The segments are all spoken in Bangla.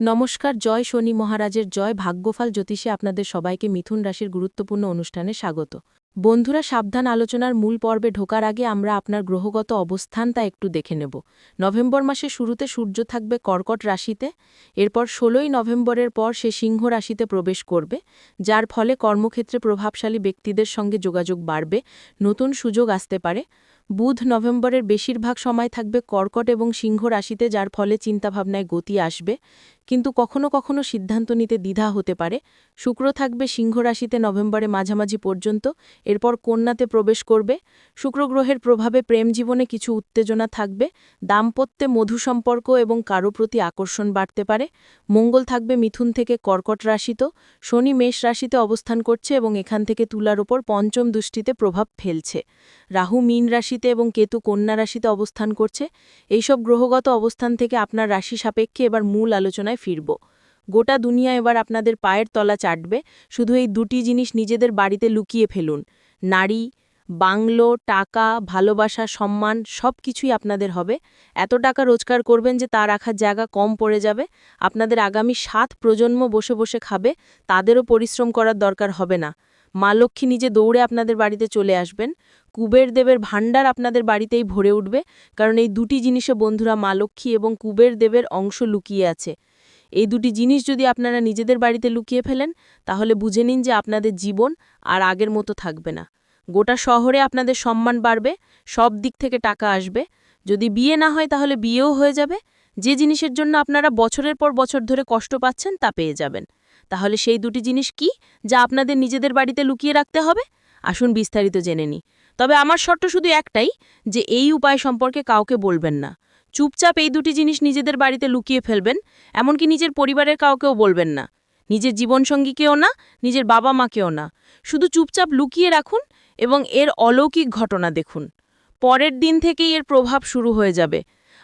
নমস্কার, জয় শনি মহারাজের জয় ভাগ্যফল জ্যোতিষে আপনাদের সবাইকে মিথুন রাশির গুরুত্বপূর্ণ অনুষ্ঠানে স্বাগত। বন্ধুরা, সাবধান আলোচনার মূল পর্বে ঢোকার আগে আমরা আপনার গ্রহগত অবস্থান তা একটু দেখে নেব। নভেম্বর মাসে শুরুতে সূর্য থাকবে কর্কট রাশিতে, এরপর ষোলোই নভেম্বরের পর সে সিংহ রাশিতে প্রবেশ করবে, যার ফলে কর্মক্ষেত্রে প্রভাবশালী ব্যক্তিদের সঙ্গে যোগাযোগ বাড়বে, নতুন সুযোগ আসতে পারে। বুধ নভেম্বরের বেশিরভাগ সময় থাকবে কর্কট এবং সিংহ রাশিতে, যার ফলে চিন্তাভাবনায় গতি আসবে। কিন্তু কখনো কখনো সিদ্ধান্ত নিতে দ্বিধা হতে পারে। শুক্র থাকবে সিংহ রাশিতে নভেম্বরে মাঝামাঝি পর্যন্ত, এরপর কন্যাতে প্রবেশ করবে। শুক্র গ্রহের প্রভাবে প্রেম জীবনে কিছু উত্তেজনা থাকবে। দাম্পত্যে মধু সম্পর্ক এবং কারও প্রতি আকর্ষণ বাড়তে পারে। মঙ্গল থাকবে মিথুন থেকে কর্কট রাশিত। শনি মেষ রাশিতে অবস্থান করছে এবং এখান থেকে তুলার ওপর পঞ্চম দৃষ্টিতে প্রভাব ফেলছে। রাহু মীন রাশিতে এবং কেতু কন্যা রাশিতে অবস্থান করছে। এইসব গ্রহগত অবস্থান থেকে আপনার রাশি সাপেক্ষে এবার মূল আলোচনায় ফিরব। গোটা দুনিয়া এবার আপনাদের পায়ের তলা চাটবে, শুধু এই দুটি জিনিস নিজেদের বাড়িতে লুকিয়ে ফেলুন। নারী, বাংলো, টাকা, ভালোবাসা, সম্মান সব কিছুই আপনাদের হবে। এত টাকা রোজগার করবেন যে তা রাখার জায়গা কম পড়ে যাবে। আপনাদের আগামী সাত প্রজন্ম বসে বসে খাবে, তাদেরও পরিশ্রম করার দরকার হবে না। মা লক্ষ্মী নিজে দৌড়ে আপনাদের বাড়িতে চলে আসবেন। কুবের দেবের ভাণ্ডার আপনাদের বাড়িতেই ভরে উঠবে, কারণ এই দুটি জিনিসে বন্ধুরা মা লক্ষ্মী এবং কুবের দেবের অংশ লুকিয়ে আছে। এই দুটি জিনিস যদি আপনারা নিজেদের বাড়িতে লুকিয়ে ফেলেন, তাহলে বুঝে নিন যে আপনাদের জীবন আর আগের মতো থাকবে না। গোটা শহরে আপনাদের সম্মান বাড়বে, সব দিক থেকে টাকা আসবে। যদি বিয়ে না হয় তাহলে বিয়েও হয়ে যাবে। যে জিনিসের জন্য আপনারা বছরের পর বছর ধরে কষ্ট পাচ্ছেন তা পেয়ে যাবেন। তাহলে সেই দুটি জিনিস কি যা আপনাদের নিজেদের বাড়িতে লুকিয়ে রাখতে হবে? আসুন বিস্তারিত জেনে নি তবে আমার শর্ত শুধু একটাই যে এই উপায় সম্পর্কে কাউকে বলবেন না। চুপচাপ এই দুটি জিনিস নিজেদের বাড়িতে লুকিয়ে ফেলবেন, এমনকি নিজের পরিবারের কাউকেও বলবেন না। নিজের জীবনসঙ্গীকেও না, নিজের বাবা মাকেও না। শুধু চুপচাপ লুকিয়ে রাখুন এবং এর অলৌকিক ঘটনা দেখুন। পরের দিন থেকেই এর প্রভাব শুরু হয়ে যাবে।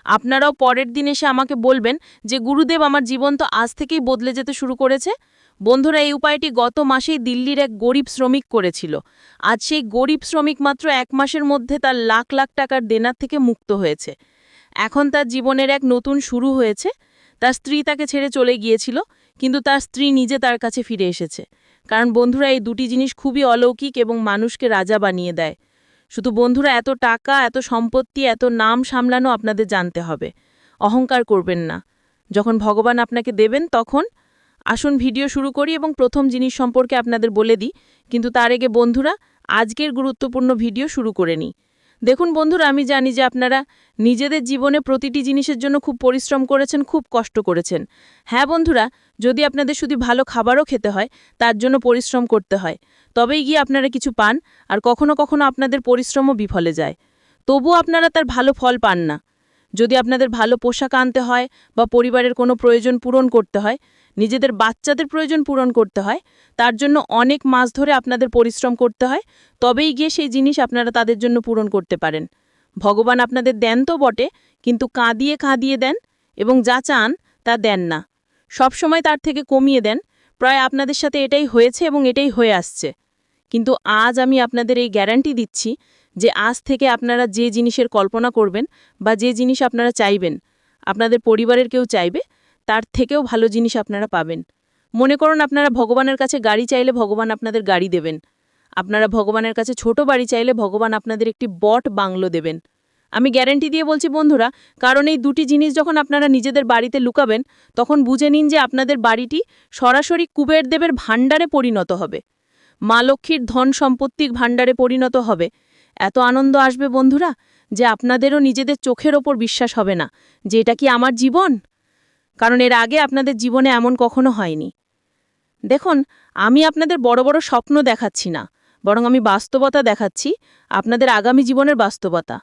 আপনারাও পরের দিন এসে আমাকে বলবেন যে, গুরুদেব, আমার জীবন তো আজ থেকেই বদলে যেতে শুরু করেছে। বন্ধুরা, এই উপায়টি গত মাসেই দিল্লির এক গরিব শ্রমিক করেছিল। আজ সেই গরিব শ্রমিক মাত্র এক মাসের মধ্যে তার লাখ লাখ টাকার দেনার থেকে মুক্ত হয়েছে। এখন তার জীবনের এক নতুন শুরু হয়েছে। তার স্ত্রী তাকে ছেড়ে চলে গিয়েছিল, কিন্তু তার স্ত্রী নিজে তার কাছে ফিরে এসেছে। কারণ বন্ধুরা, এই দুটি জিনিস খুবই অলৌকিক এবং মানুষকে রাজা বানিয়ে দেয়। শুধু বন্ধুরা, এত টাকা, এত সম্পত্তি, এত নাম সামলানো আপনাদের জানতে হবে। অহংকার করবেন না। যখন ভগবান আপনাকে দেবেন, তখন আসুন ভিডিও শুরু করি এবং প্রথম জিনিস সম্পর্কে আপনাদের বলে দিই। কিন্তু তার আগে বন্ধুরা, আজকের গুরুত্বপূর্ণ ভিডিও শুরু করে নিই। দেখুন বন্ধুরা, আমি জানি যে আপনারা নিজেদের জীবনে প্রতিটি জিনিসের জন্য খুব পরিশ্রম করেছেন, খুব কষ্ট করেছেন। হ্যাঁ বন্ধুরা, যদি আপনাদের শুধু ভালো খাবারও খেতে হয়, তার জন্য পরিশ্রম করতে হয়। তবেই গিয়ে আপনারা কিছু পান, আর কখনো কখনো আপনাদের পরিশ্রমও বিফলে যায়। তবুও আপনারা তার ভালো ফল পান না। যদি আপনাদের ভালো পোশাক আনতে হয় বা পরিবারের কোনো প্রয়োজন পূরণ করতে হয় নিজেদের বাচ্চাদের প্রয়োজন পূরণ করতে হয়, তার জন্য অনেক মাস ধরে আপনাদের পরিশ্রম করতে হয়, তবেই গিয়ে সেই জিনিস আপনারা তাদের জন্য পূরণ করতে পারেন। ভগবান আপনাদের দেন তো বটে, কিন্তু কাঁদিয়ে কাঁদিয়ে দেন এবং যা চান তা দেন না। সবসময় তার থেকে কমিয়ে দেন, প্রায় আপনাদের সাথে এটাই হয়েছে এবং এটাই হয়ে আসছে। কিন্তু আজ আমি আপনাদের এই গ্যারান্টি দিচ্ছি যে আজ থেকে আপনারা যে জিনিসের কল্পনা করবেন বা যে জিনিস আপনারা চাইবেন, আপনাদের পরিবারের কেউ চাইবে তার থেকেও ভালো জিনিস আপনারা পাবেন। মনে করুন আপনারা ভগবানের কাছে গাড়ি চাইলে ভগবান আপনাদের গাড়ি দেবেন। আপনারা ভগবানের কাছে ছোট বাড়ি চাইলে ভগবান আপনাদের একটি বট বাংলো দেবেন। আমি গ্যারেন্টি দিয়ে বলছি, বন্ধুরা, কারণ এই দুটি জিনিস যখন আপনারা নিজেদের বাড়িতে লুকাবেন, তখন বুঝে নিন যে আপনাদের বাড়িটি সরাসরি কুবের দেবের ভাণ্ডারে পরিণত হবে। মা লক্ষ্মীর ধন সম্পত্তির ভাণ্ডারে পরিণত হবে। এত আনন্দ আসবে, বন্ধুরা, যে আপনাদেরও নিজেদের চোখের ওপর বিশ্বাস হবে না, যে এটা কি আমার জীবন? কারণ এর আগে আপনাদের জীবনে এমন কখনো হয়নি। দেখুন, আমি আপনাদের বড় বড় স্বপ্ন দেখাচ্ছি না, বরং আমি বাস্তবতা দেখাচ্ছি, আপনাদের আগামী জীবনের বাস্তবতা।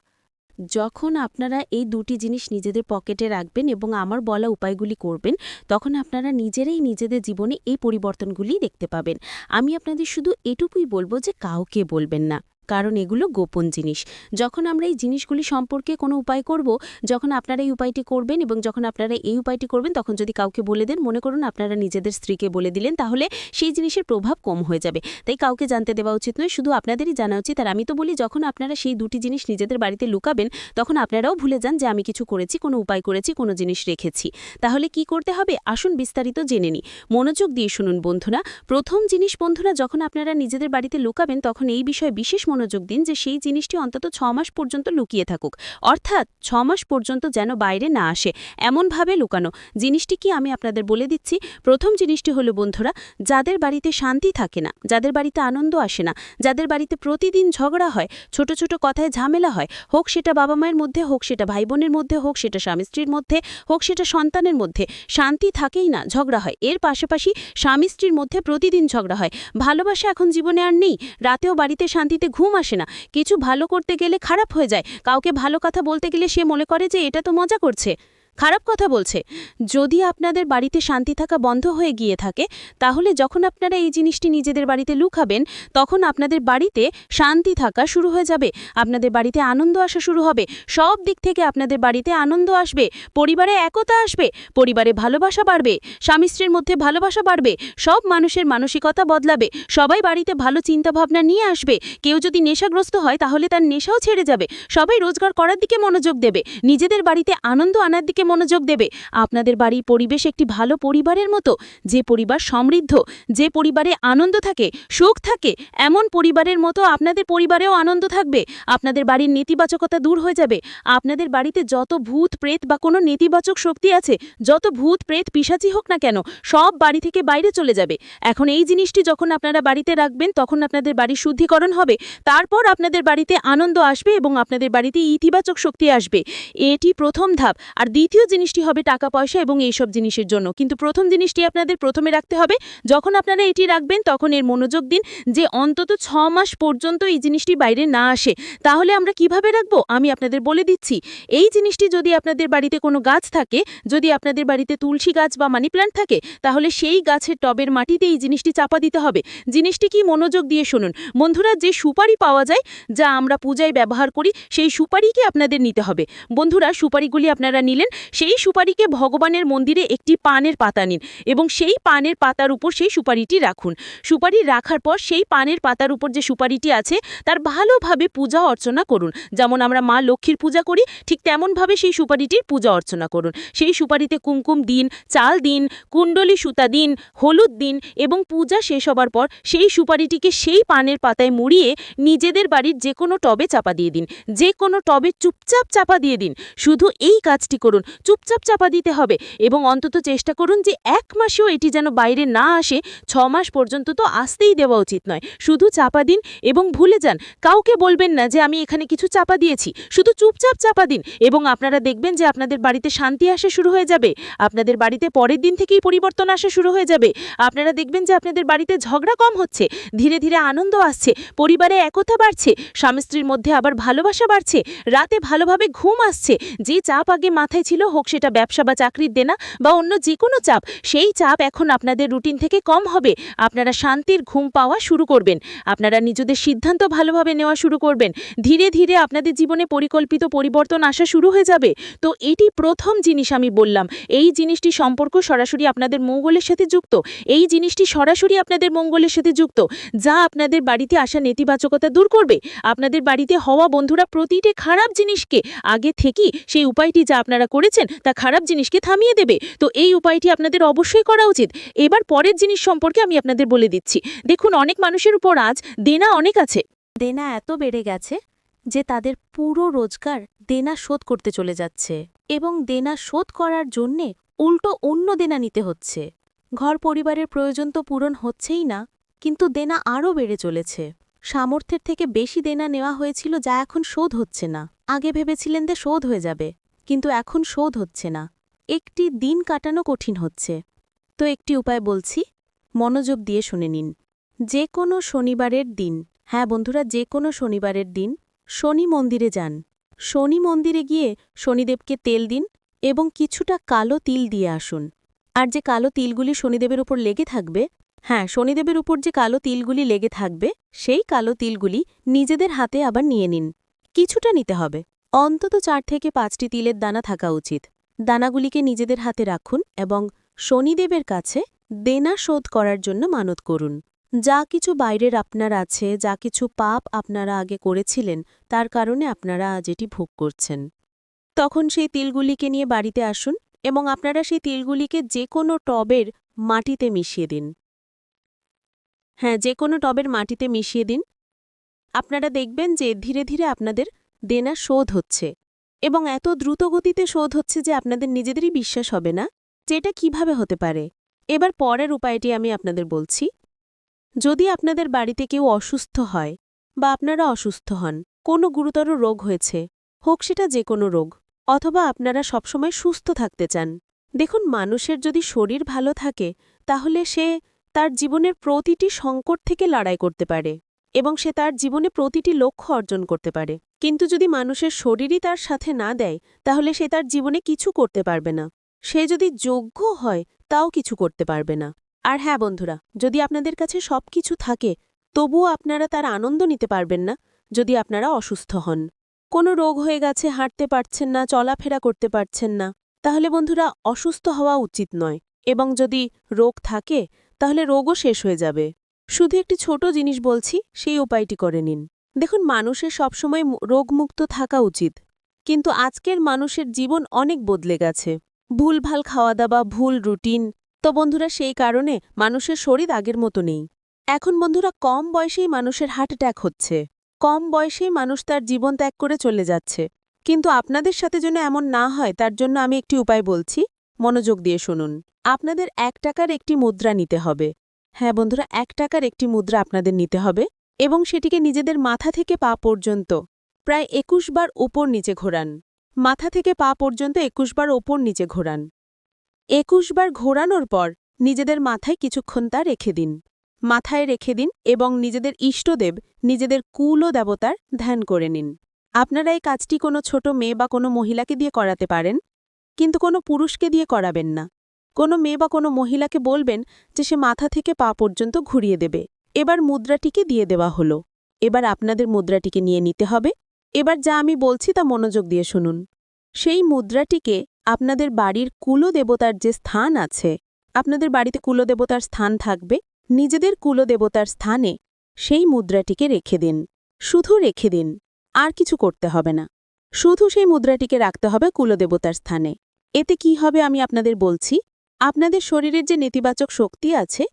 যখন আপনারা এই দুটি জিনিস নিজেদের পকেটে রাখবেন এবং আমার বলা উপায়গুলি করবেন, তখন আপনারা নিজেরাই নিজেদের জীবনে এই পরিবর্তনগুলি দেখতে পাবেন। আমি আপনাদের শুধু এটুকুই বলব যে কাউকে বলবেন না। কারণ এগুলো গোপন জিনিস। যখন আমরা এই জিনিসগুলি সম্পর্কে কোনো উপায় করব, যখন আপনারা এই উপায়টি করবেন এবং যখন আপনারা এই উপায়টি করবেন, তখন যদি কাউকে বলে দেন, মনে করুন আপনারা নিজেদের স্ত্রীকে বলে দিলেন, তাহলে সেই জিনিসের প্রভাব কম হয়ে যাবে। তাই কাউকে জানতে দেওয়া উচিত নয়, শুধু আপনাদেরই জানা উচিত। আর আমি তো বলি, যখন আপনারা সেই দুটি জিনিস নিজেদের বাড়িতে লুকাবেন, তখন আপনারাও ভুলে যান যে আমি কিছু করেছি, কোনো উপায় করেছি, কোনো জিনিস রেখেছি। তাহলে কি করতে হবে? আসুন বিস্তারিত জেনে নিই। মনোযোগ দিয়ে শুনুন বন্ধুরা। প্রথম জিনিস বন্ধুরা, যখন আপনারা নিজেদের বাড়িতে লুকাবেন, তখন এই বিষয়ে বিশেষ মনোযোগ দিন যে সেই জিনিসটি অন্তত ছ মাস পর্যন্ত লুকিয়ে থাকুক। অর্থাৎ ছ মাস পর্যন্ত যেন বাইরে না আসে। এমনভাবে লুকানো। জিনিসটি কি আমি আপনাদের বলে দিচ্ছি? প্রথম জিনিসটি হলো, বন্ধুরা, যাদের বাড়িতে শান্তি থাকে না, যাদের বাড়িতে আনন্দ আসে না, যাদের বাড়িতে প্রতিদিন ঝগড়া হয়, ছোট ছোট কথায় ঝামেলা হয়, হোক সেটা বাবা মায়ের মধ্যে, হোক সেটা ভাই বোনের মধ্যে, হোক সেটা স্বামী স্ত্রীর মধ্যে, হোক সেটা সন্তানের মধ্যে, শান্তি থাকেই না, ঝগড়া হয়। এর পাশাপাশি স্বামী স্ত্রীর মধ্যে প্রতিদিন ঝগড়া হয়। ভালোবাসা এখন জীবনে আর নেই। রাতেও বাড়িতে শান্তিতে ঘুম আসে না। কিছু ভালো করতে গেলে খারাপ হয়ে যায়। কাউকে ভালো কথা বলতে গেলে সে মনে করে যে, এটা তো মজা করছে। খারাপ কথা বলছে। যদি আপনাদের বাড়িতে শান্তি থাকা বন্ধ হয়ে গিয়ে থাকে, তাহলে যখন আপনারা এই জিনিসটি নিজেদের বাড়িতে লুকাবেন, তখন আপনাদের বাড়িতে শান্তি থাকা শুরু হয়ে যাবে, আপনাদের বাড়িতে আনন্দ আসা শুরু হবে, সব দিক থেকে আপনাদের বাড়িতে আনন্দ আসবে, পরিবারে একতা আসবে, পরিবারে ভালোবাসা বাড়বে, স্বামী স্ত্রীর মধ্যে ভালোবাসা বাড়বে, সব মানুষের মানসিকতা বদলাবে, সবাই বাড়িতে ভালো চিন্তাভাবনা নিয়ে আসবে, কেউ যদি নেশাগ্রস্ত হয় তাহলে তার নেশাও ছেড়ে যাবে, সবাই রোজগার করার দিকে মনোযোগ দেবে, নিজেদের বাড়িতে আনন্দ আনার দিকে মনোযোগ দেবে। আপনাদের বাড়ির পরিবেশ একটি ভালো পরিবারের মতো। যে পরিবার সমৃদ্ধ, যে পরিবারে আনন্দ থাকে, সুখ থাকে, এমন পরিবারের মতো আপনাদের পরিবারেও আনন্দ থাকবে। আপনাদের বাড়ির নেতিবাচকতা দূর হয়ে যাবে। আপনাদের বাড়িতে যত ভূত, প্রেত বা কোনো নেতিবাচক শক্তি আছে, যত ভূত, প্রেত, পিসাচি হোক না কেন, সব বাড়ি থেকে বাইরে চলে যাবে। এখন এই জিনিসটি যখন আপনারা বাড়িতে রাখবেন, তখন আপনাদের বাড়ির শুদ্ধিকরণ হবে। তারপর আপনাদের বাড়িতে আনন্দ আসবে এবং আপনাদের বাড়িতে ইতিবাচক শক্তি আসবে। এটি প্রথম ধাপ। আর দ্বিতীয় জিনিসটি হবে টাকা, পয়সা এবং এইসব জিনিসের জন্য। কিন্তু প্রথম জিনিসটি আপনাদের প্রথমে রাখতে হবে, যখন আপনারা এটি রাখবেন, তখন এর মনোযোগ দিন যে অন্তত ছ মাস পর্যন্ত এই জিনিসটি বাইরে না আসে। তাহলে আমরা কীভাবে রাখব? আমি আপনাদের বলে দিচ্ছি। এই জিনিসটি যদি আপনাদের বাড়িতে কোনো গাছ থাকে, যদি আপনাদের বাড়িতে তুলসী গাছ বা মানি প্ল্যান্ট থাকে, তাহলে সেই গাছের টবের মাটিতে এই জিনিসটি চাপা দিতে হবে। জিনিসটি কি মনোযোগ দিয়ে শুনুন। বন্ধুরা, যে সুপারি পাওয়া যায়, যা আমরা পূজায় ব্যবহার করি, সেই সুপারিকে আপনাদের নিতে হবে। বন্ধুরা, সুপারিগুলি আপনারা নিলেন সেই সুপারিকে ভগবানের মন্দিরে একটি পানের পাতা নিন এবং সেই পানের পাতার উপর সেই সুপারিটি রাখুন। সুপারি রাখার পর সেই পানের পাতার উপর যে সুপারিটি আছে, তার ভালোভাবে পূজা অর্চনা করুন। যেমন আমরা মা লক্ষ্মীর পূজা করি, ঠিক তেমনভাবে সেই সুপারিটির পূজা অর্চনা করুন। সেই সুপারিতে কুমকুম দিন, চাল দিন, কুণ্ডলি সুতা দিন, হলুদ দিন এবং পূজা শেষ হবার পর সেই সুপারিটিকে সেই পানের পাতায় মুড়িয়ে নিজেদের বাড়ির যে কোনো টবে চাপা দিয়ে দিন। যে কোনো টবে চুপচাপ চাপা দিয়ে দিন। শুধু এই কাজটি করুন। চুপচাপ চাপা দিতে হবে এবং অন্তত চেষ্টা করুন যে এক মাসেও এটি যেন বাইরে না আসে, ছ মাস পর্যন্ত তো আসতেই দেওয়া উচিত নয়। শুধু চাপা দিন এবং ভুলে যান। কাউকে বলবেন না যে আমি এখানে কিছু চাপা দিয়েছি। শুধু চুপচাপ চাপা দিন এবং আপনারা দেখবেন যে আপনাদের বাড়িতে শান্তি আসা শুরু হয়ে যাবে। আপনাদের বাড়িতে পরের দিন থেকেই পরিবর্তন আসা শুরু হয়ে যাবে। আপনারা দেখবেন যে আপনাদের বাড়িতে ঝগড়া কম হচ্ছে। ধীরে ধীরে আনন্দ আসছে। পরিবারে একতা বাড়ছে। স্বামী স্ত্রীর মধ্যে আবার ভালোবাসা বাড়ছে। রাতে ভালোভাবে ঘুম আসছে। যে চাপ আগে মাথায় ছিল হোক, সেটা ব্যবসা বা চাকরির দেনা বা অন্য যে কোনো চাপ, সেই চাপ এখন আপনাদের রুটিন থেকে কম হবে। আপনারা শান্তির ঘুম পাওয়া শুরু করবেন। আপনারা নিজেদের সিদ্ধান্ত ভালোভাবে নেওয়া শুরু করবেন। ধীরে ধীরে আপনাদের জীবনে পরিকল্পিত পরিবর্তন আসা শুরু হয়ে যাবে। তো এটি প্রথম জিনিস আমি বললাম। এই জিনিসটি সম্পর্ক সরাসরি আপনাদের মঙ্গলের সাথে যুক্ত। এই জিনিসটি সরাসরি আপনাদের মঙ্গলের সাথে যুক্ত। যা আপনাদের বাড়িতে আসা নেতিবাচকতা দূর করবে। আপনাদের বাড়িতে হওয়া বন্ধুরা প্রতিটি খারাপ জিনিসকে আগে থেকেই সেই উপায়টি যা আপনারা করেছেন তা খারাপ জিনিসকে থামিয়ে দেবে। তো এই উপায়টি আপনাদের অবশ্যই করা উচিত। এবার পরের জিনিস সম্পর্কে আমি আপনাদের বলে দিচ্ছি। দেখুন, অনেক মানুষের উপর আজ দেনা অনেক আছে। দেনা এত বেড়ে গেছে যে তাদের পুরো রোজগার দেনা শোধ করতে চলে যাচ্ছে এবং দেনা শোধ করার জন্যে উল্টো অন্য দেনা নিতে হচ্ছে। ঘর পরিবারের প্রয়োজন তো পূরণ হচ্ছেই না, কিন্তু দেনা আরও বেড়ে চলেছে। সামর্থ্যের থেকে বেশি দেনা নেওয়া হয়েছিল যা এখন শোধ হচ্ছে না। আগে ভেবেছিলেন যে শোধ হয়ে যাবে। কিন্তু এখন শোধ হচ্ছে না। একটি দিন কাটানো কঠিন হচ্ছে। তো একটি উপায় বলছি, মনোযোগ দিয়ে শুনে নিন। যে কোনো শনিবারের দিন হ্যাঁ বন্ধুরা যে কোনো শনিবারের দিন, শনি মন্দিরে যান। শনি মন্দিরে গিয়ে শনিদেবকে তেল দিন এবং কিছুটা কালো তিল দিয়ে আসুন। আর যে কালো তিলগুলি শনিদেবের উপর লেগে থাকবে হ্যাঁ শনিদেবের উপর যে কালো তিলগুলি লেগে থাকবে, সেই কালো তিলগুলি নিজেদের হাতে আবার নিয়ে নিন। কিছুটা নিতে হবে। অন্তত চার থেকে পাঁচটি তিলের দানা থাকা উচিত। দানাগুলিকে নিজেদের হাতে রাখুন এবং শনিদেবের কাছে দেনা শোধ করার জন্য মানত করুন। যা কিছু বাইরের আপনার আছে, যা কিছু পাপ আপনারা আগে করেছিলেন, তার কারণে আপনারা আজ এটি ভোগ করছেন। তখন সেই তিলগুলিকে নিয়ে বাড়িতে আসুন এবং আপনারা সেই তিলগুলিকে যে কোনো টবের মাটিতে মিশিয়ে দিন। হ্যাঁ যে কোনো টবের মাটিতে মিশিয়ে দিন। আপনারা দেখবেন যে ধীরে ধীরে আপনাদের দেনা শোধ হচ্ছে। এবং এত দ্রুত গতিতে শোধ হচ্ছে যে আপনাদের নিজেদেরই বিশ্বাস হবে না যে এটা কীভাবে হতে পারে। এবার পরের উপায়টি আমি আপনাদের বলছি। যদি আপনাদের বাড়িতে কেউ অসুস্থ হয় বা আপনারা অসুস্থ হন, কোনো গুরুতর রোগ হয়েছে, হোক সেটা যে কোনো রোগ, অথবা আপনারা সবসময় সুস্থ থাকতে চান, দেখুন মানুষের যদি শরীর ভালো থাকে, তাহলে সে তার জীবনের প্রতিটি সংকট থেকে লড়াই করতে পারে এবং সে তার জীবনে প্রতিটি লক্ষ্য অর্জন করতে পারে। কিন্তু যদি মানুষের শরীরই তার সাথে না দেয়, তাহলে সে তার জীবনে কিছু করতে পারবে না। সে যদি যোগ্য হয়, তাও কিছু করতে পারবে না। আর হ্যাঁ বন্ধুরা, যদি আপনাদের কাছে সব কিছু থাকে, তবুও আপনারা তার আনন্দ নিতে পারবেন না, যদি আপনারা অসুস্থ হন। কোনো রোগ হয়ে গেছে, হাঁটতে পারছেন না, চলাফেরা করতে পারছেন না, তাহলে বন্ধুরা অসুস্থ হওয়া উচিত নয়। এবং যদি রোগ থাকে, তাহলে রোগও শেষ হয়ে যাবে। শুধু একটি ছোট জিনিস বলছি, সেই উপায়টি করে নিন। দেখুন, মানুষের সবসময় রোগমুক্ত থাকা উচিত। কিন্তু আজকের মানুষের জীবন অনেক বদলে গেছে। ভুলভাল খাওয়া দাওয়া ভুল রুটিন, তো বন্ধুরা সেই কারণে মানুষের শরীর আগের মতো নেই। এখন বন্ধুরা কম বয়সেই মানুষের হার্ট অ্যাটাক হচ্ছে। কম বয়সেই মানুষ তার জীবন ত্যাগ করে চলে যাচ্ছে। কিন্তু আপনাদের সাথে যেন এমন না হয়, তার জন্য আমি একটি উপায় বলছি। মনোযোগ দিয়ে শুনুন। আপনাদের এক টাকার একটি মুদ্রা নিতে হবে। হ্যাঁ বন্ধুরা, এক টাকার একটি মুদ্রা আপনাদের নিতে হবে। এবং সেটিকে নিজেদের মাথা থেকে পা পর্যন্ত প্রায় একুশ বার ওপর নিচে ঘোরান। মাথা থেকে পা পর্যন্ত একুশ বার ওপর নিচে ঘোরান। একুশ বার ঘোরানোর পর নিজেদের মাথায় কিছুক্ষণ তা রেখে দিন। মাথায় রেখে দিন এবং নিজেদের ইষ্টদেব, নিজেদের কুল ও দেবতার ধ্যান করে নিন। আপনারা এই কাজটি কোনো ছোট মেয়ে বা কোনো মহিলাকে দিয়ে করাতে পারেন, কিন্তু কোনো পুরুষকে দিয়ে করাবেন না। কোনো মেয়ে বা কোনো মহিলাকে বলবেন যে সে মাথা থেকে পা পর্যন্ত ঘুরিয়ে দেবে। এবার মুদ্রাটিকে দিয়ে দেওয়া হলো। এবার আপনাদের মুদ্রাটিকে নিয়ে নিতে হবে। এবার যা আমি বলছি তা মনোযোগ দিয়ে শুনুন। সেই মুদ্রাটিকে আপনাদের বাড়ির কুলদেবতার যে স্থান আছে, আপনাদের বাড়িতে কুলদেবতার স্থান থাকবে, নিজেদের কুলদেবতার স্থানে সেই মুদ্রাটিকে রেখে দিন। শুধু রেখে দিন, আর কিছু করতে হবে না। শুধু সেই মুদ্রাটিকে রাখতে হবে কুলদেবতার স্থানে। এতে কি হবে আমি আপনাদের বলছি? আপনাদের শরীরের যে নেতিবাচক শক্তি আছে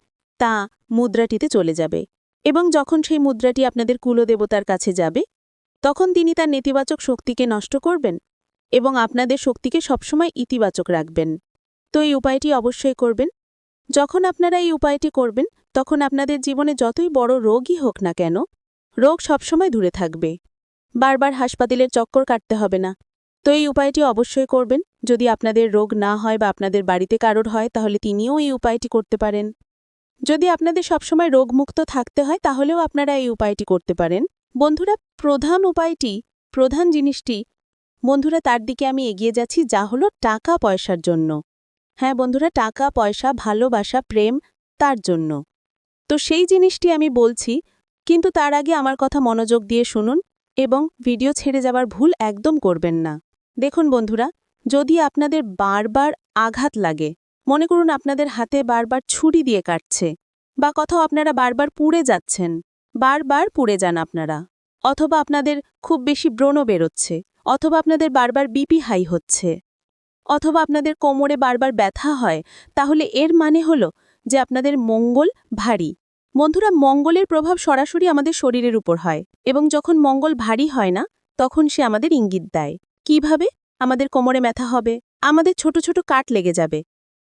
তা মুদ্রাটিতে চলে যাবে এবং যখন সেই মুদ্রাটি আপনাদের কুলদেবতার কাছে যাবে, তখন তিনি তার নেতিবাচক শক্তিকে নষ্ট করবেন এবং আপনাদের শক্তিকে সবসময় ইতিবাচক রাখবেন। তো এই উপায়টি অবশ্যই করবেন। যখন আপনারা এই উপায়টি করবেন, তখন আপনাদের জীবনে যতই বড় রোগই হোক না কেন, রোগ সবসময় দূরে থাকবে। বারবার হাসপাতালের চক্কর কাটতে হবে না। তো এই উপায়টি অবশ্যই করবেন। যদি আপনাদের রোগ না হয় বা আপনাদের বাড়িতে কারোর হয়, তাহলে তিনিও এই উপায়টি করতে পারেন। যদি আপনাদের সবসময় রোগমুক্ত থাকতে হয়, তাহলেও আপনারা এই উপায়টি করতে পারেন। বন্ধুরা, প্রধান উপায়টি, প্রধান জিনিসটি, বন্ধুরা, তার দিকে আমি এগিয়ে যাচ্ছি, যা হলো টাকা পয়সার জন্য। হ্যাঁ বন্ধুরা, টাকা, পয়সা, ভালোবাসা, প্রেম, তার জন্য। তো সেই জিনিসটি আমি বলছি, কিন্তু তার আগে আমার কথা মনোযোগ দিয়ে শুনুন এবং ভিডিও ছেড়ে যাবার ভুল একদম করবেন না। দেখুন বন্ধুরা, যদি আপনাদের বারবার আঘাত লাগে মনে করুন আপনাদের হাতে বারবার ছুরি দিয়ে কাটছে বা কোথাও আপনারা বারবার পুড়ে যাচ্ছেন, বারবার পুড়ে যান আপনারা। অথবা আপনাদের খুব বেশি ব্রণ বেরোচ্ছে, অথবা আপনাদের বারবার বিপি হাই হচ্ছে, অথবা আপনাদের কোমরে বারবার ব্যথা হয়, তাহলে এর মানে হল যে আপনাদের মঙ্গল ভারী। বন্ধুরা, মঙ্গলের প্রভাব সরাসরি আমাদের শরীরের উপর হয় এবং যখন মঙ্গল ভারী হয় না, তখন সে আমাদের ইঙ্গিত দেয়। কীভাবে? আমাদের কোমরে ব্যথা হবে, আমাদের ছোট ছোট কাট লেগে যাবে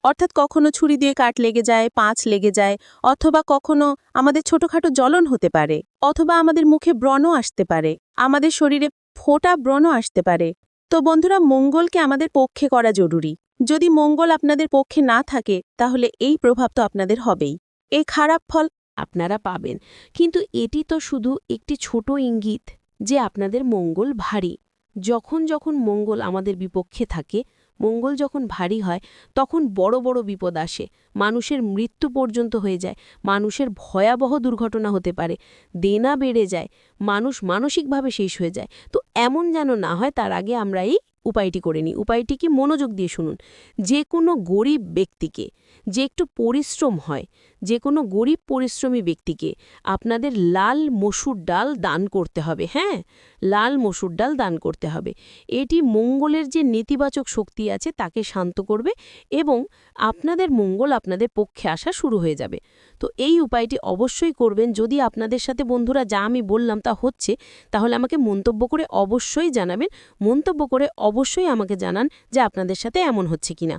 অর্থাৎ কখনো ছুরি দিয়ে কাট লেগে যায়, পাঁচ লেগে যায়, অথবা কখনো আমাদের ছোটখাটো জ্বলন হতে পারে, অথবা আমাদের মুখে ব্রণ আসতে পারে, আমাদের শরীরে ফোটা ব্রণ আসতে পারে। তো বন্ধুরা, মঙ্গলকে আমাদের পক্ষে করা জরুরি। যদি মঙ্গল আপনাদের পক্ষে না থাকে, তাহলে এই প্রভাব তো আপনাদের হবেই। এই খারাপ ফল আপনারা পাবেন। কিন্তু এটি তো শুধু একটি ছোট ইঙ্গিত যে আপনাদের মঙ্গল ভারী। যখন যখন মঙ্গল আমাদের বিপক্ষে থাকে মঙ্গল যখন ভারী হয়, তখন বড় বড় বিপদ আসে। মানুষের মৃত্যু পর্যন্ত হয়ে যায়। মানুষের ভয়াবহ দুর্ঘটনা হতে পারে। দেনা বেড়ে যায়। মানুষ মানসিকভাবে শেষ হয়ে যায়। তো এমন যেন না হয়, তার আগে আমরা এই উপায়টি করে নিই। উপায়টি কি মনোযোগ দিয়ে শুনুন। যে কোনো গরিব ব্যক্তিকে, যে একটু পরিশ্রম হয় যে কোনো গরিব পরিশ্রমী ব্যক্তিকে আপনাদের লাল মসুর ডাল দান করতে হবে হ্যাঁ? লাল মসুর ডাল দান করতে হবে। এটি মঙ্গলের যে নেতিবাচক শক্তি আছে তাকে শান্ত করবে এবং আপনাদের মঙ্গল আপনাদের পক্ষে আসা শুরু হয়ে যাবে। তো এই উপায়টি অবশ্যই করবেন। যদি আপনাদের সাথে বন্ধুরা, যা আমি বললাম তা হচ্ছে, তাহলে আমাকে মন্তব্য করে অবশ্যই জানাবেন। মন্তব্য করে অবশ্যই আমাকে জানান যে আপনাদের সাথে এমন হচ্ছে কিনা।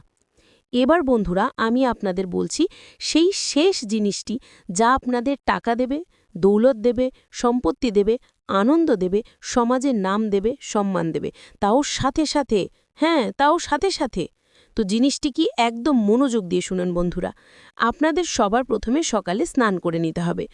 এবার বন্ধুরা, আমি আপনাদের বলছি, সেই শেষ জিনিসটি যা আপনাদের টাকা দেবে, দৌলত দেবে, সম্পত্তি দেবে, আনন্দ দেবে সমাজের নাম দেবে, সম্মান দেবে, তাও সাথে সাথে হ্যাঁ তাও সাথে সাথে। তো জিনিসটি কি একদম মনোযোগ দিয়ে শুনুন বন্ধুরা, আপনাদের সবার প্রথমে সকালে স্নান করে নিতে হবে।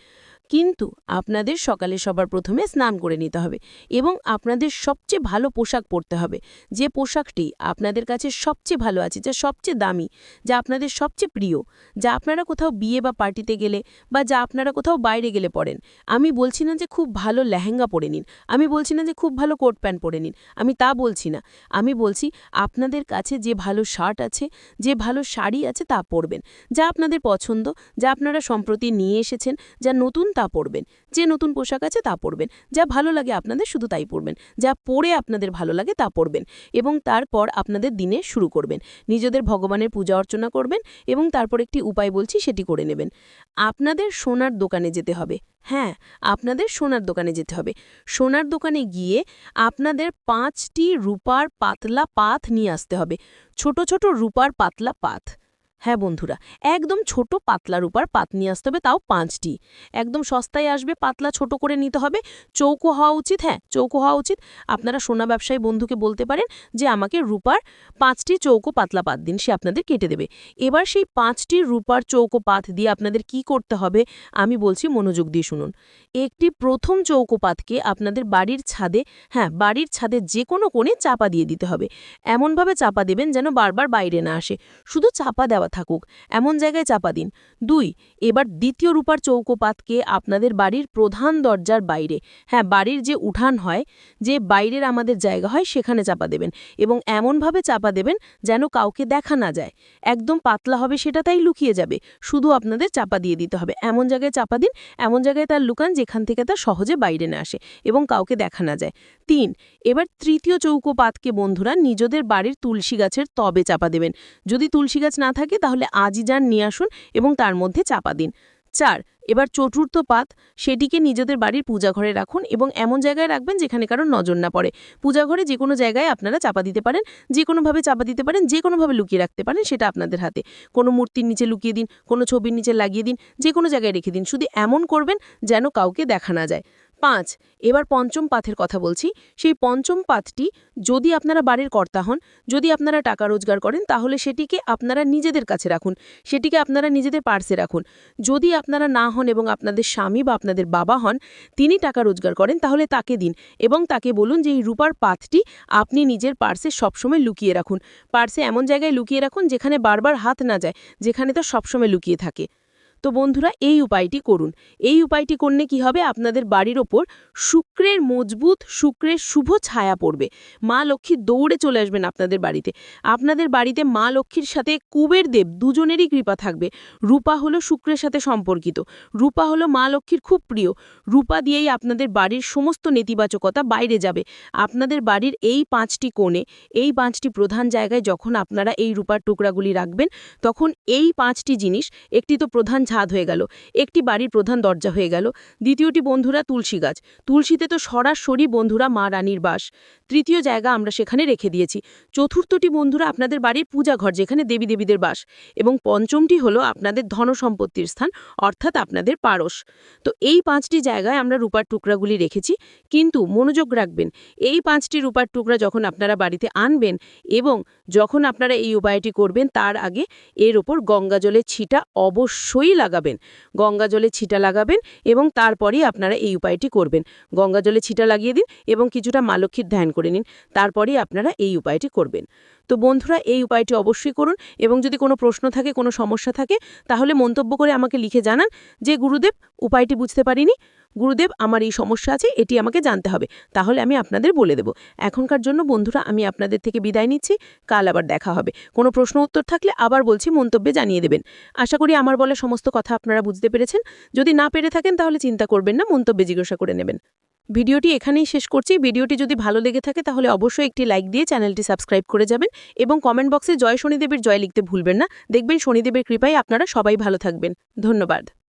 কিন্তু আপনাদের সকালে সবার প্রথমে স্নান করে নিতে হবে এবং আপনাদের সবচেয়ে ভালো পোশাক পরতে হবে। যে পোশাকটি আপনাদের কাছে সবচেয়ে ভালো আছে, যা সবচেয়ে দামি, যা আপনাদের সবচেয়ে প্রিয়, যা আপনারা কোথাও বিয়ে বা পার্টিতে গেলে বা যা আপনারা কোথাও বাইরে গেলে পরেন, আমি বলছি না যে খুব ভালো লেহেঙ্গা পরে নিন, আমি বলছি না যে খুব ভালো কোট প্যান্ট পরে নিন, আমি তা বলছি না। আমি বলছি আপনাদের কাছে যে ভালো শার্ট আছে, যে ভালো শাড়ি আছে তা পরবেন, যা আপনাদের পছন্দ, যা আপনারা সম্প্রতি নিয়ে এসেছেন, যা নতুন তা পরবেন যে নতুন পোশাক আছে তা পরবেন যা ভালো লাগে আপনাদের শুধু তাই পরবেন যা পরে আপনাদের ভালো লাগে তা পরবেন এবং তারপর আপনাদের দিনে শুরু করবেন। নিজেদের ভগবানের পূজা অর্চনা করবেন এবং তারপর একটি উপায় বলছি সেটি করে নেবেন। আপনাদের সোনার দোকানে যেতে হবে। হ্যাঁ আপনাদের সোনার দোকানে যেতে হবে। সোনার দোকানে গিয়ে আপনাদের পাঁচটি রূপার পাতলা পাত নিয়ে আসতে হবে। ছোট ছোট রূপার পাতলা পাত হ্যাঁ বন্ধুরা, একদম ছোট পাতলা রূপার পাত নিয়ে আসতে হবে, তাও পাঁচটি। একদম সস্তায় আসবে, পাতলা ছোট করে নিতে হবে। চৌকো হওয়া উচিত হ্যাঁ চৌকো হওয়া উচিত। আপনারা সোনা ব্যবসায়ী বন্ধুকে বলতে পারেন যে, আমাকে রূপার পাঁচটি চৌকো পাতলা পাত দিন, সে আপনাদের কেটে দেবে। এবার সেই পাঁচটি রূপার চৌকো পাত দিয়ে আপনাদের কি করতে হবে, আমি বলছি মনোযোগ দিয়ে শুনুন। একটি প্রথম চৌকো পাতকে আপনাদের বাড়ির ছাদে হ্যাঁ বাড়ির ছাদে যে কোনো কোণে চাপা দিয়ে দিতে হবে। এমনভাবে চাপা দেবেন যেন বারবার বাইরে না আসে। শুধু চাপা দেওয়া থাকুক, এমন জায়গায় চাপা দিন। দুই, এবার দ্বিতীয় রূপার চৌকোপাতকে আপনাদের বাড়ির প্রধান দরজার বাইরে হ্যাঁ বাড়ির যে উঠান হয়, যে বাইরের আমাদের জায়গা হয়, সেখানে চাপা দেবেন এবং এমনভাবে চাপা দেবেন যেন কাউকে দেখা না যায়। একদম পাতলা হবে সেটা তাই লুকিয়ে যাবে, শুধু আপনাদের চাপা দিয়ে দিতে হবে। এমন জায়গায় চাপা দিন, এমন জায়গায় তার লুকান যেখান থেকে তা সহজে বাইরে না আসে এবং কাউকে দেখা না যায়। তিন, এবার তৃতীয় চৌকোপাতকে বন্ধুরা নিজেদের বাড়ির তুলসী গাছের তবে চাপা দেবেন। যদি তুলসী গাছ না থাকে তাহলে আজই যান, নিয়ে আসুন এবং তার মধ্যে চাপা দিন। চার, এবার চতুর্থ পাত, সেটিকে নিজেদের বাড়ির পূজাঘরে রাখুন এবং এমন জায়গায় রাখবেন যেখানে কারও নজর না পড়ে। পূজাঘরে যে কোনো জায়গায় আপনারা চাপা দিতে পারেন, যে কোনোভাবে চাপা দিতে পারেন, যে কোনোভাবে লুকিয়ে রাখতে পারেন, সেটা আপনাদের হাতে। কোনো মূর্তির নিচে লুকিয়ে দিন, কোনো ছবির নিচে লাগিয়ে দিন, যে কোনো জায়গায় রেখে দিন। শুধু এমন করবেন যেন কাউকে দেখা না যায়। পাঁচ, এবার পঞ্চম পাথের কথা বলছি। সেই পঞ্চম পাথটি যদি আপনারা বাড়ির কর্তা হন, যদি আপনারা টাকা রোজগার করেন, তাহলে সেটিকে আপনারা নিজেদের কাছে রাখুন। সেটিকে আপনারা নিজেদের পার্সে রাখুন। যদি আপনারা না হন এবং আপনাদের স্বামী বা আপনাদের বাবা হন, তিনি টাকা রোজগার করেন, তাহলে তাকে দিন এবং তাকে বলুন যে, এই রূপার পাথটি আপনি নিজের পার্সে সবসময় লুকিয়ে রাখুন। পার্সে এমন জায়গায় লুকিয়ে রাখুন, যেখানে বারবার হাত না যায়, যেখানে তা সবসময় লুকিয়ে থাকে। তো বন্ধুরা, এই উপায়টি করুন। এই উপায়টি করলে কি হবে? আপনাদের বাড়ির ওপর শুক্রের মজবুত, শুক্রের শুভ ছায়া পড়বে। মা লক্ষ্মী দৌড়ে চলে আসবেন আপনাদের বাড়িতে। আপনাদের বাড়িতে মা লক্ষ্মীর সাথে কুবের দেব দুজনেরই কৃপা থাকবে। রূপা হলো শুক্রের সাথে সম্পর্কিত। রূপা হলো মা লক্ষ্মীর খুব প্রিয়। রূপা দিয়েই আপনাদের বাড়ির সমস্ত নেতিবাচকতা বাইরে যাবে। আপনাদের বাড়ির এই পাঁচটি কোণে, এই পাঁচটি প্রধান জায়গায় যখন আপনারা এই রূপার টুকরাগুলি রাখবেন, তখন এই পাঁচটি জিনিস, একটি তো প্রধান ছাদ হয়ে গেল। একটি বাড়ির প্রধান দরজা হয়ে গেল। দ্বিতীয়টি বন্ধুরা তুলসী গাছ। তুলসীতে তো সরাসরি বন্ধুরা মা রানীর বাস। তৃতীয় জায়গা আমরা সেখানে রেখে দিয়েছি। চতুর্থটি বন্ধুরা আপনাদের বাড়ির পূজাঘর, যেখানে দেবী দেবীদের বাস। এবং পঞ্চমটি হলো আপনাদের ধনসম্পত্তির স্থান, অর্থাৎ আপনাদের পারস তো এই পাঁচটি জায়গায় আমরা রূপার টুকরাগুলি রেখেছি। কিন্তু মনোযোগ রাখবেন, এই পাঁচটি রূপার টুকরা যখন আপনারা বাড়িতে আনবেন এবং যখন আপনারা এই উপায়টি করবেন, তার আগে এর ওপর গঙ্গা জলের ছিটা অবশ্যই লাগাবেন। গঙ্গা জলে ছিটা লাগাবেন এবং তারপরেই আপনারা এই উপায়টি করবেন। গঙ্গা জলে ছিটা লাগিয়ে দিন এবং কিছুটা মালক্ষীর ধ্যান করে নিন, তারপরেই আপনারা এই উপায়টি করবেন। তো বন্ধুরা, এই উপায়টি অবশ্যই করুন এবং যদি কোনো প্রশ্ন থাকে, কোনো সমস্যা থাকে, তাহলে মন্তব্য করে আমাকে লিখে জানান যে, গুরুদেব, উপায়টি বুঝতে পারিনি? গুরুদেব, আমার এই সমস্যা আছে, এটি আমাকে জানতে হবে। তাহলে আমি আপনাদের বলে দেব। এখনকার জন্য বন্ধুরা, আমি আপনাদের থেকে বিদায় নিচ্ছি। কাল আবার দেখা হবে। কোনো প্রশ্ন, উত্তর থাকলে আবার বলছি, মন্তব্যে জানিয়ে দেবেন। আশা করি আমার বলা সমস্ত কথা আপনারা বুঝতে পেরেছেন। যদি না পেরে থাকেন, তাহলে চিন্তা করবেন না, মন্তব্যে জিজ্ঞাসা করে নেবেন। ভিডিওটি এখানেই শেষ করছি। ভিডিওটি যদি ভালো লেগে থাকে, তাহলে অবশ্যই একটি লাইক দিয়ে চ্যানেলটি সাবস্ক্রাইব করে যাবেন এবং কমেন্ট বক্সে জয় শনিদেবের জয় লিখতে ভুলবেন না। দেখবেন শনিদেবের কৃপায় আপনারা সবাই ভালো থাকবেন। ধন্যবাদ।